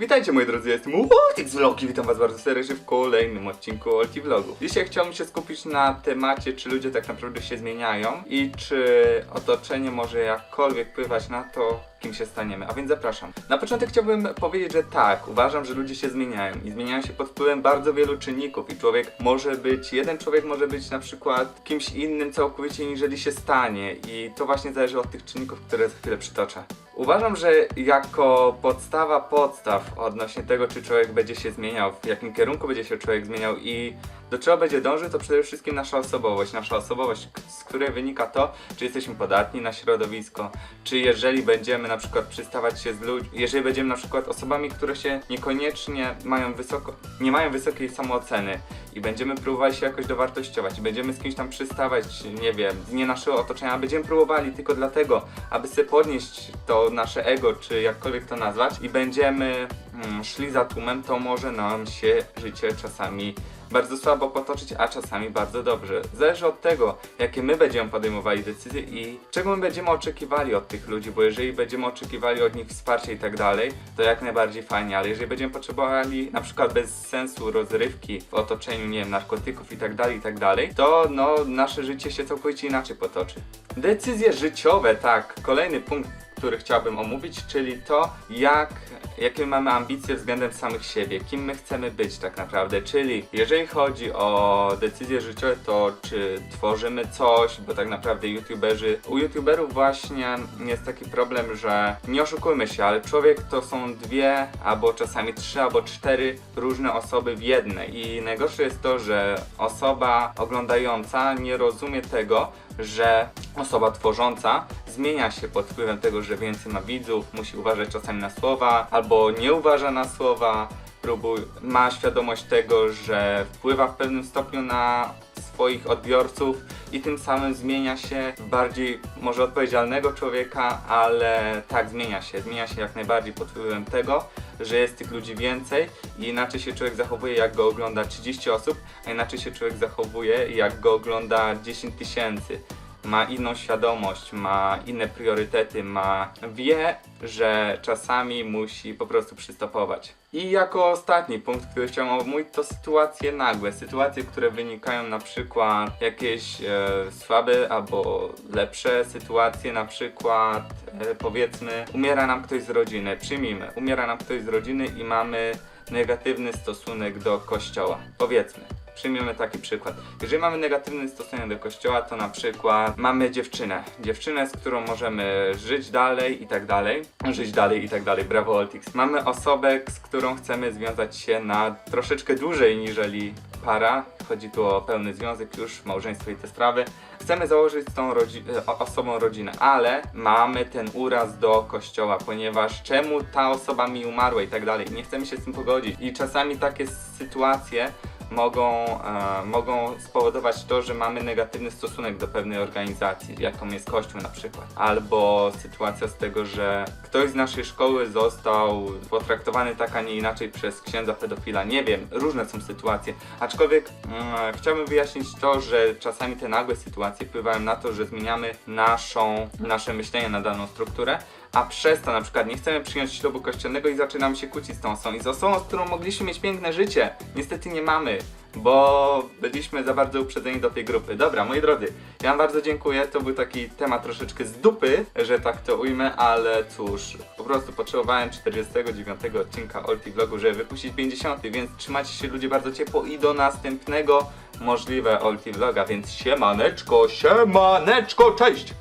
Witajcie moi drodzy, jestem Ultix Vlogi, witam was bardzo serdecznie w kolejnym odcinku Ulti Vlogu. Dzisiaj chciałbym się skupić na temacie, czy ludzie tak naprawdę się zmieniają i czy otoczenie może jakkolwiek wpływać na to, kim się staniemy, a więc zapraszam. Na początek chciałbym powiedzieć, że tak, uważam, że ludzie się zmieniają i zmieniają się pod wpływem bardzo wielu czynników i człowiek może być, jeden człowiek może być na przykład kimś innym całkowicie niżeli się stanie i to właśnie zależy od tych czynników, które za chwilę przytoczę. Uważam, że jako podstawa podstaw odnośnie tego, czy człowiek będzie się zmieniał, w jakim kierunku będzie się człowiek zmieniał i do czego będzie dążył, to przede wszystkim nasza osobowość. Nasza osobowość, z której wynika to, czy jesteśmy podatni na środowisko, czy jeżeli będziemy na przykład przystawać się z ludźmi, jeżeli będziemy na przykład osobami, które się niekoniecznie mają wysoko, nie mają wysokiej samooceny i będziemy próbowali się jakoś dowartościować i będziemy z kimś tam przystawać, nie wiem, nie naszego otoczenia, będziemy próbowali tylko dlatego, aby sobie podnieść to nasze ego, czy jakkolwiek to nazwać i będziemy szli za tłumem, to może nam się życie czasami bardzo słabo potoczyć, a czasami bardzo dobrze. Zależy od tego, jakie my będziemy podejmowali decyzje i czego my będziemy oczekiwali od tych ludzi, bo jeżeli będziemy oczekiwali od nich wsparcia i tak dalej, to jak najbardziej fajnie, ale jeżeli będziemy potrzebowali na przykład bez sensu rozrywki w otoczeniu, nie wiem, narkotyków i tak dalej, i tak dalej, to no, nasze życie się całkowicie inaczej potoczy. Decyzje życiowe, tak, kolejny punkt, który chciałbym omówić, czyli to, jak, jakie mamy ambicje względem samych siebie, kim my chcemy być tak naprawdę. Czyli jeżeli chodzi o decyzje życiowe, to czy tworzymy coś, bo tak naprawdę youtuberzy, u youtuberów właśnie jest taki problem, że nie oszukujmy się, ale człowiek to są dwie, albo czasami trzy, albo cztery różne osoby w jednej. I najgorsze jest to, że osoba oglądająca nie rozumie tego, że osoba tworząca zmienia się pod wpływem tego, że więcej ma widzów, musi uważać czasami na słowa, albo nie uważa na słowa, próbuj, ma świadomość tego, że wpływa w pewnym stopniu na swoich odbiorców i tym samym zmienia się bardziej może odpowiedzialnego człowieka, ale tak zmienia się, zmienia się jak najbardziej pod wpływem tego, że jest tych ludzi więcej i inaczej się człowiek zachowuje jak go ogląda 30 osób, a inaczej się człowiek zachowuje jak go ogląda 10 tysięcy ma inną świadomość, ma inne priorytety, ma wie, że czasami musi po prostu przystopować. I jako ostatni punkt, który chciałem omówić, to sytuacje nagłe, sytuacje, które wynikają na przykład jakieś e, słabe albo lepsze sytuacje, na przykład e, powiedzmy umiera nam ktoś z rodziny, przyjmijmy, umiera nam ktoś z rodziny i mamy negatywny stosunek do kościoła, powiedzmy. Przyjmiemy taki przykład. Jeżeli mamy negatywny stosunek do kościoła, to na przykład mamy dziewczynę. Dziewczynę, z którą możemy żyć dalej i tak dalej. Żyć dalej i tak dalej. Brawo Oltix. Mamy osobę, z którą chcemy związać się na troszeczkę dłużej niżeli para. Chodzi tu o pełny związek już, małżeństwo i te sprawy. Chcemy założyć z tą rodzi- e, osobą rodzinę, ale mamy ten uraz do kościoła, ponieważ czemu ta osoba mi umarła i tak dalej. Nie chcemy się z tym pogodzić. I czasami takie sytuacje mogą, e, mogą spowodować to, że mamy negatywny stosunek do pewnej organizacji, jaką jest Kościół na przykład. Albo sytuacja z tego, że ktoś z naszej szkoły został potraktowany tak, a nie inaczej przez księdza pedofila. Nie wiem, różne są sytuacje. Aczkolwiek mm, chciałbym wyjaśnić to, że czasami te nagłe sytuacje wpływają na to, że zmieniamy naszą, nasze myślenie na daną strukturę, a przez to na przykład nie chcemy przyjąć ślubu kościelnego i zaczynamy się kłócić z tą osobą i z osobą, z którą mogliśmy mieć piękne życie. Niestety nie mamy, bo byliśmy za bardzo uprzedzeni do tej grupy. Dobra, moi drodzy, ja wam bardzo dziękuję, to był taki temat troszeczkę z dupy, że tak to ujmę, ale cóż, po prostu potrzebowałem 49 odcinka Olti Vlogu, żeby wypuścić 50, więc trzymajcie się ludzie bardzo ciepło i do następnego możliwe Olti Vloga, więc siemaneczko, siemaneczko, cześć!